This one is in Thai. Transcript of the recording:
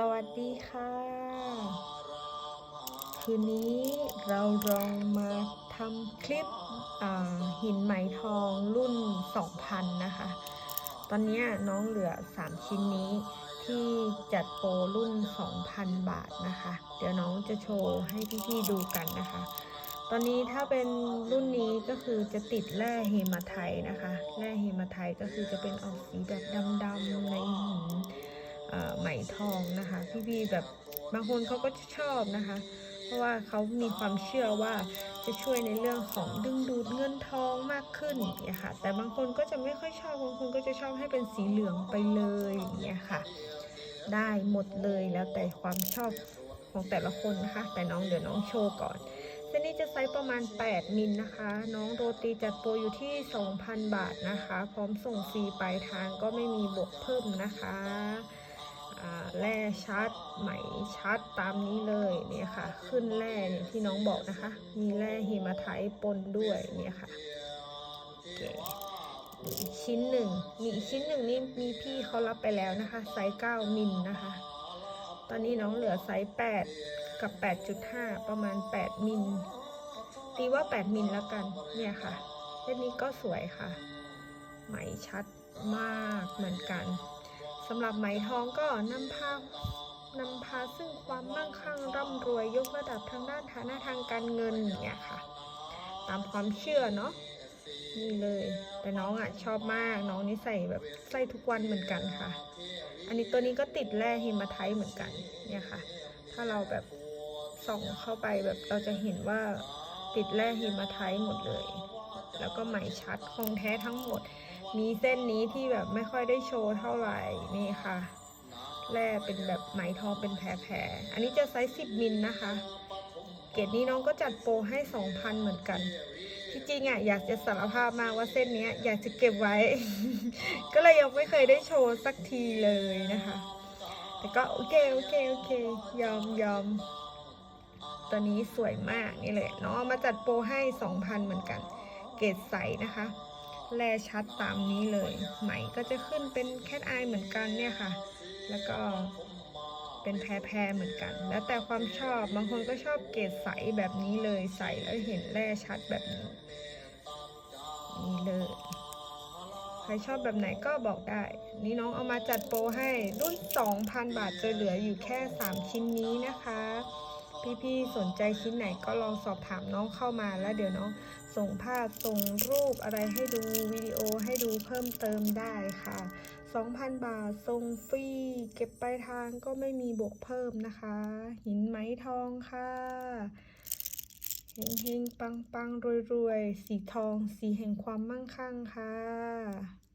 สวัสดีค่ะ คืนนี้เราลองมาทำคลิปหินไหมทองรุ่น 2,000 นะคะ ตอนนี้น้องเหลือ 3 ชิ้นนี้ที่จัดโปรรุ่น 2,000 บาทนะคะ เดี๋ยวน้องจะโชว์ให้พี่ๆดูกันนะคะ ตอนนี้ถ้าเป็นรุ่นนี้ก็คือจะติดแร่เฮมาไทนะคะ แร่เฮมาไทก็คือจะเป็นออกสีแบบดำๆในหิน ไหมทองนะคะพี่ๆแบบบางคนเขาก็จะชอบนะคะ เพราะว่าเขามีความเชื่อว่าจะช่วยในเรื่องของดึงดูดเงินทองมากขึ้นเงี้ยค่ะ แต่บางคนก็จะไม่ค่อยชอบบางคนก็จะชอบให้เป็นสีเหลืองไปเลยอย่างเงี้ยค่ะ ได้หมดเลยแล้วแต่ความชอบของแต่ละคนนะคะ แต่น้องเดี๋ยวน้องโชว์ก่อนเส้นนี้จะไซส์ประมาณ 8 มิลนะคะ น้องโรตีจัดโปรอยู่ที่ 2,000 บาทนะคะ พร้อมส่งฟรีปลายทางก็ไม่มีบวกเพิ่มนะคะ แร่ชัดไหมชัดตามนี้เลยเนี่ยค่ะ ขึ้นแร่เนี่ยที่น้องบอกนะคะ มีแร่หิมาไทปนด้วยเนี่ยค่ะมีชิ้นหนึ่งมีชิ้นหนึ่งนี่มีพี่เขารับไปแล้วนะคะ ไซส์9มิลนะคะ ตอนนี้น้องเหลือไซส์8กับ 8.5 ประมาณ 8 มิลตีว่า 8 มิลแล้วกันเนี่ยค่ะเส้นนี้ก็สวยค่ะ ไหมชัดมากเหมือนกัน สำหรับไหมทองก็นำพานำพาซึ่งความมั่งคั่งร่ำรวยยกระดับทางด้านฐานะทางการเงินเนี่ยค่ะ ตามความเชื่อเนาะนี่เลย แต่น้องอะชอบมากน้องนี่ใส่แบบใส่ทุกวันเหมือนกันค่ะ อันนี้ตัวนี้ก็ติดแร่เฮมาไทเหมือนกันเนี่ยค่ะ ถ้าเราแบบส่องเข้าไปแบบเราจะเห็นว่าติดแร่เฮมาไทหมดเลย แล้วก็ไหมชัดคงแท้ทั้งหมด มีเส้นนี้ที่แบบไม่ค่อยได้โชว์เท่าไหร่นี่ค่ะแร่เป็นแบบไหมทองเป็นแผลๆอันนี้จะไซส์10มิลนะคะ เกรดนี้น้องก็จัดโปรให้2,000เหมือนกัน ที่จริงอะอยากจะสารภาพมากว่าเส้นนี้อยากจะเก็บไว้ ก็เลยยังไม่เคยได้โชว์สักทีเลยนะคะ แต่ก็โอเคโอเคโอเค ยอมยอมตัวนี้สวยมากนี่เลยน้องมาจัดโปรให้2,000เหมือนกัน เกรดใสนะคะ แลชัดตามนี้เลยไหมก็จะขึ้นเป็นแคทอายเหมือนกันเนี่ยค่ะ แล้วก็เป็นแพรแพรเหมือนกัน แล้วแต่ความชอบบางคนก็ชอบเกรดใสแบบนี้เลยใสแล้วเห็นแร่ชัดแบบนี้นี่เลย ใครชอบแบบไหนก็บอกได้ นี่น้องเอามาจัดโปรให้รุ่น 2,000 บาทจะเหลืออยู่แค่ 3 ชิ้นนี้นะคะ พี่ๆสนใจชิ้นไหนก็ลองสอบถามน้องเข้ามาแล้วเดี๋ยวน้องส่งภาพส่งรูปอะไรให้ดูวิดีโอให้ดูเพิ่มเติมได้ค่ะ 2,000 บาทส่งฟรีเก็บปลายทางก็ไม่มีบวกเพิ่มนะคะ หินไหมทองค่ะเฮงเฮงปังปังรวยรวยสีทอง สีแห่งความมั่งคั่งค่ะ